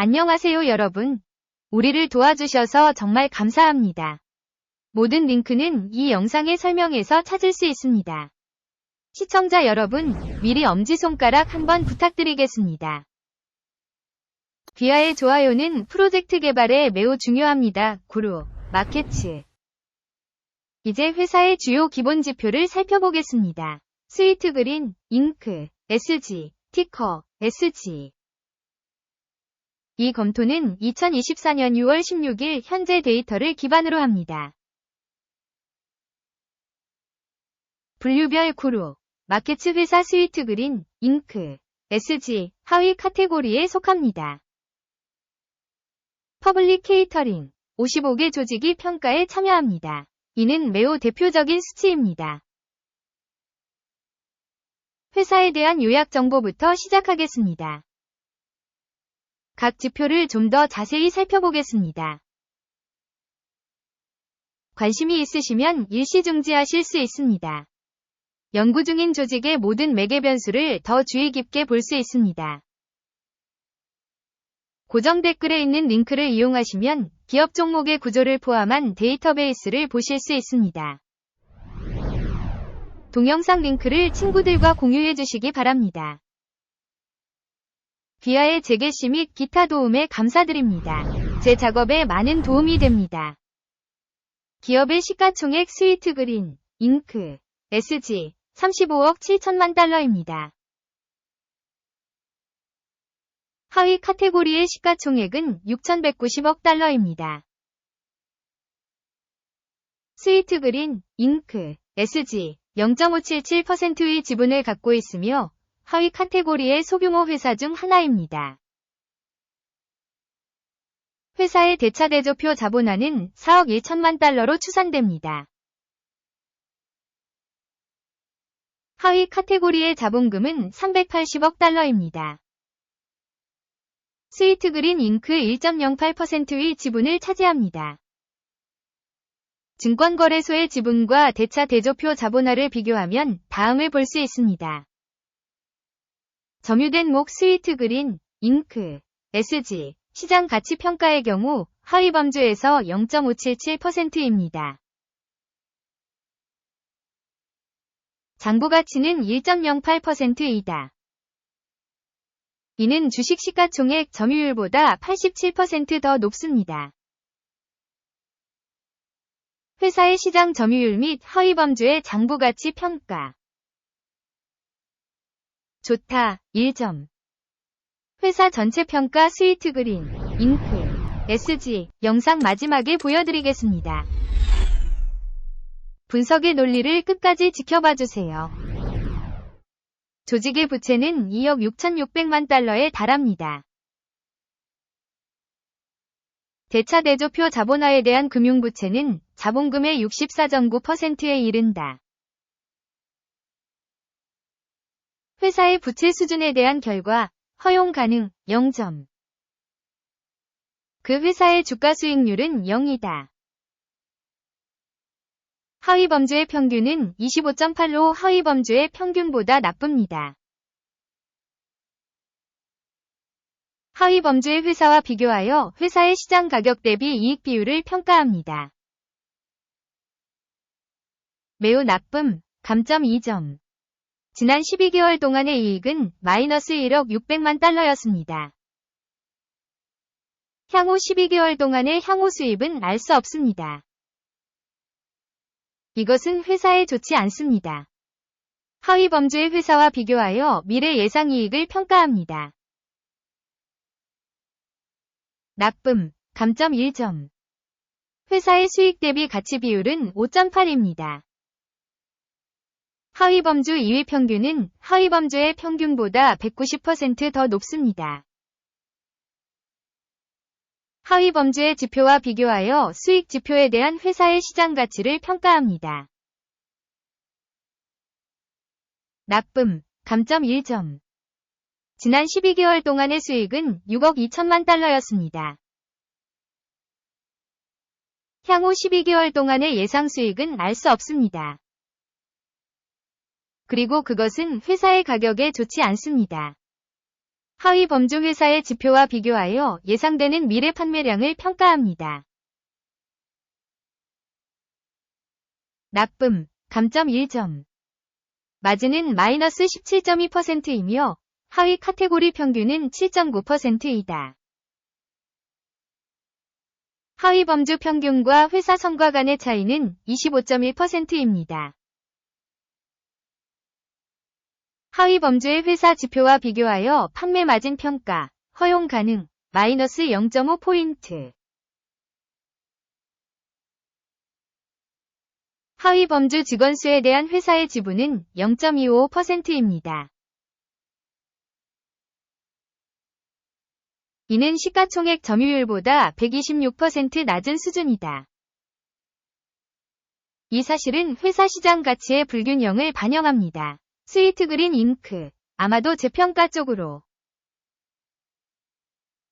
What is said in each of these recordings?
안녕하세요 여러분. 우리를 도와주셔서 정말 감사합니다. 모든 링크는 이 영상의 설명에서 찾을 수 있습니다. 시청자 여러분, 미리 엄지손가락 한번 부탁드리겠습니다. 비아의 좋아요는 프로젝트 개발에 매우 중요합니다. 구루, 마케츠. 이제 회사의 주요 기본 지표를 살펴보겠습니다. 스위트 그린, 잉크, SG, 티커, SG. 이 검토는 2024년 6월 16일 현재 데이터를 기반으로 합니다. 분류별 구루, 마케츠 회사 스위트 그린, 잉크, SG, 하위 카테고리에 속합니다. 퍼블릭 케이터링, 55개 조직이 평가에 참여합니다. 이는 매우 대표적인 수치입니다. 회사에 대한 요약 정보부터 시작하겠습니다. 각 지표를 좀 더 자세히 살펴보겠습니다. 관심이 있으시면 일시 중지하실 수 있습니다. 연구 중인 조직의 모든 매개 변수를 더 주의 깊게 볼 수 있습니다. 고정 댓글에 있는 링크를 이용하시면 기업 종목의 구조를 포함한 데이터베이스를 보실 수 있습니다. 동영상 링크를 친구들과 공유해 주시기 바랍니다. 비아의 재개시 및 기타 도움에 감사드립니다. 제 작업에 많은 도움이 됩니다. 기업의 시가총액 스위트 그린, 잉크, SG, 35억 7천만 달러입니다. 하위 카테고리의 시가총액은 6,190억 달러입니다. 스위트 그린, 잉크, SG, 0.577%의 지분을 갖고 있으며 하위 카테고리의 소규모 회사 중 하나입니다. 회사의 대차 대조표 자본화는 4억 1천만 달러로 추산됩니다. 하위 카테고리의 자본금은 380억 달러입니다. 스위트 그린 잉크 1.08%의 지분을 차지합니다. 증권거래소의 지분과 대차 대조표 자본화를 비교하면 다음을 볼 수 있습니다. 점유된 목 스위트 그린, 잉크, SG, 시장 가치 평가의 경우 하위 범주에서 0.577%입니다. 장부 가치는 1.08%이다. 이는 주식 시가총액 점유율보다 87%더 높습니다. 회사의 시장 점유율 및 하위 범주의 장부 가치 평가 좋다. 1점. 회사 전체 평가 스위트 그린, 잉크, SG, 영상 마지막에 보여드리겠습니다. 분석의 논리를 끝까지 지켜봐 주세요. 조직의 부채는 2억 6,600만 달러에 달합니다. 대차 대조표 자본화에 대한 금융부채는 자본금의 64.9%에 이른다. 회사의 부채 수준에 대한 결과 허용 가능 0점. 그 회사의 주가 수익률은 0이다. 하위 범주의 평균은 25.8로 하위 범주의 평균보다 나쁩니다. 하위 범주의 회사와 비교하여 회사의 시장 가격 대비 이익 비율을 평가합니다. 매우 나쁨, 감점 2점. 지난 12개월 동안의 이익은 마이너스 1억 600만 달러였습니다. 향후 12개월 동안의 향후 수입은 알 수 없습니다. 이것은 회사에 좋지 않습니다. 하위 범주의 회사와 비교하여 미래 예상 이익을 평가합니다. 나쁨, 감점 1점. 회사의 수익 대비 가치 비율은 5.8입니다. 하위 범주 2위 평균은 하위 범주의 평균보다 190%더 높습니다. 하위 범주의 지표와 비교하여 수익 지표에 대한 회사의 시장 가치를 평가합니다. 나쁨, 감점 1점. 지난 12개월 동안의 수익은 6억 2천만 달러였습니다. 향후 12개월 동안의 예상 수익은 알 수 없습니다. 그리고 그것은 회사의 가격에 좋지 않습니다. 하위 범주 회사의 지표와 비교하여 예상되는 미래 판매량을 평가합니다. 나쁨, 감점 1점. 마진은 마이너스 17.2%이며 하위 카테고리 평균은 7.9%이다. 하위 범주 평균과 회사 성과 간의 차이는 25.1%입니다. 하위 범주의 회사 지표와 비교하여 판매 마진 평가, 허용 가능, 마이너스 0.5포인트. 하위 범주 직원 수에 대한 회사의 지분은 0.25%입니다. 이는 시가총액 점유율보다 126% 낮은 수준이다. 이 사실은 회사 시장 가치의 불균형을 반영합니다. 스위트 그린 잉크, 아마도 재평가 쪽으로.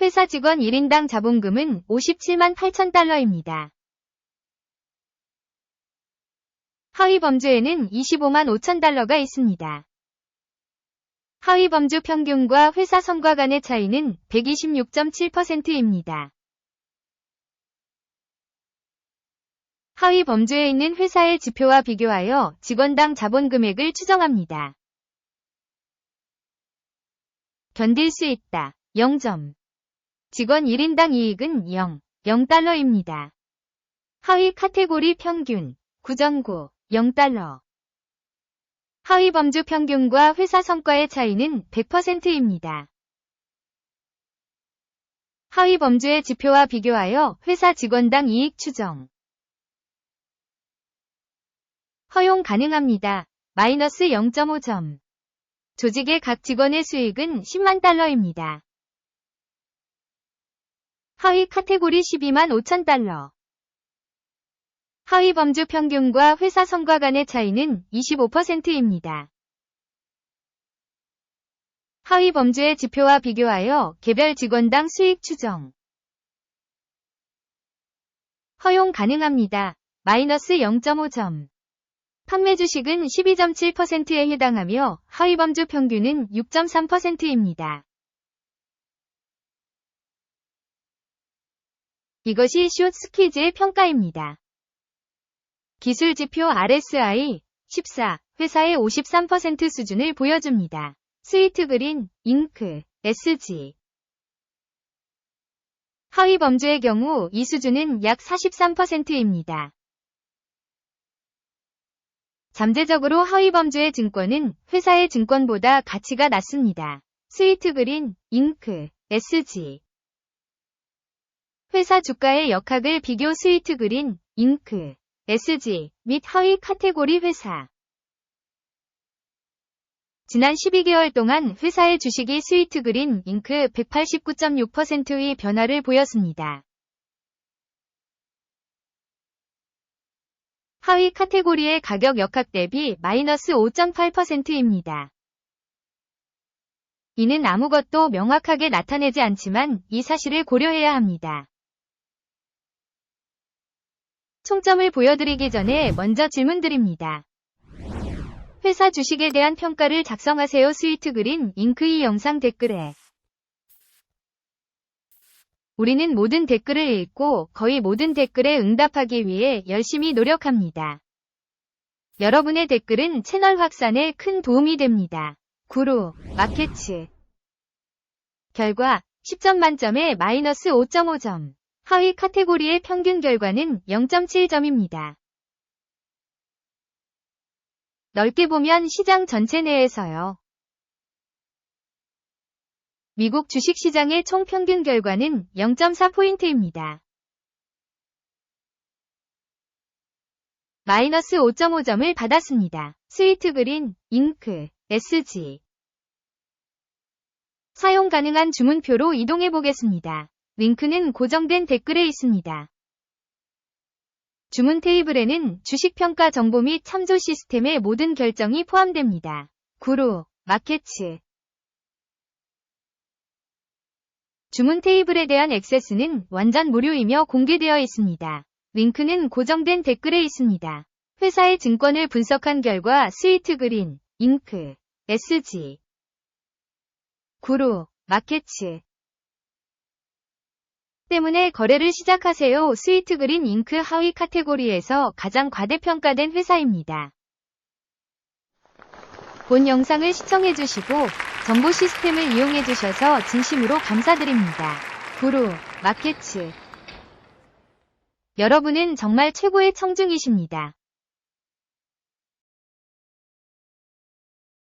회사 직원 1인당 자본금은 57만 8천 달러입니다. 하위 범주에는 25만 5천 달러가 있습니다. 하위 범주 평균과 회사 성과 간의 차이는 126.7%입니다. 하위 범주에 있는 회사의 지표와 비교하여 직원당 자본 금액을 추정합니다. 견딜 수 있다. 0점. 직원 1인당 이익은 0, 0달러입니다. 하위 카테고리 평균, 구전고, 0달러. 하위 범주 평균과 회사 성과의 차이는 100%입니다. 하위 범주의 지표와 비교하여 회사 직원당 이익 추정. 허용 가능합니다. 마이너스 0.5점. 조직의 각 직원의 수익은 10만 달러입니다. 하위 카테고리 12만 5천 달러. 하위 범주 평균과 회사 성과 간의 차이는 25%입니다. 하위 범주의 지표와 비교하여 개별 직원당 수익 추정. 허용 가능합니다. 마이너스 0.5점. 판매 주식은 12.7%에 해당하며 하위 범주 평균은 6.3%입니다. 이것이 숏 스퀴즈의 평가입니다. 기술 지표 RSI 14 회사의 53% 수준을 보여줍니다. 스위트 그린, 잉크, SG 하위 범주의 경우 이 수준은 약 43%입니다. 잠재적으로 하위 범주의 증권은 회사의 증권보다 가치가 낮습니다. 스위트 그린, 잉크, SG 회사 주가의 역학을 비교 스위트 그린, 잉크, SG 및 하위 카테고리 회사 지난 12개월 동안 회사의 주식이 스위트 그린 잉크 189.6%의 변화를 보였습니다. 하위 카테고리의 가격 역학 대비 마이너스 5.8%입니다. 이는 아무것도 명확하게 나타내지 않지만 이 사실을 고려해야 합니다. 총점을 보여드리기 전에 먼저 질문드립니다. 회사 주식에 대한 평가를 작성하세요 스위트 그린 잉크 이 영상 댓글에 우리는 모든 댓글을 읽고 거의 모든 댓글에 응답하기 위해 열심히 노력합니다. 여러분의 댓글은 채널 확산에 큰 도움이 됩니다. 구루, 마케츠 결과 10점 만점에 마이너스 5.5점 하위 카테고리의 평균 결과는 0.7점입니다. 넓게 보면 시장 전체 내에서요. 미국 주식시장의 총 평균 결과는 0.4포인트입니다. 마이너스 5.5점을 받았습니다. 스위트 그린, 잉크, SG 사용 가능한 주문표로 이동해 보겠습니다. 링크는 고정된 댓글에 있습니다. 주문 테이블에는 주식평가 정보 및 참조 시스템의 모든 결정이 포함됩니다. 구루, 마케츠 주문 테이블에 대한 액세스는 완전 무료이며 공개되어 있습니다. 링크는 고정된 댓글에 있습니다. 회사의 증권을 분석한 결과 스위트 그린, 잉크, SG, 구루, 마켓츠. 때문에 거래를 시작하세요. 스위트 그린 잉크 하위 카테고리에서 가장 과대평가된 회사입니다. 본 영상을 시청해주시고 정보 시스템을 이용해 주셔서 진심으로 감사드립니다. 구루, 마켓츠. 여러분은 정말 최고의 청중이십니다.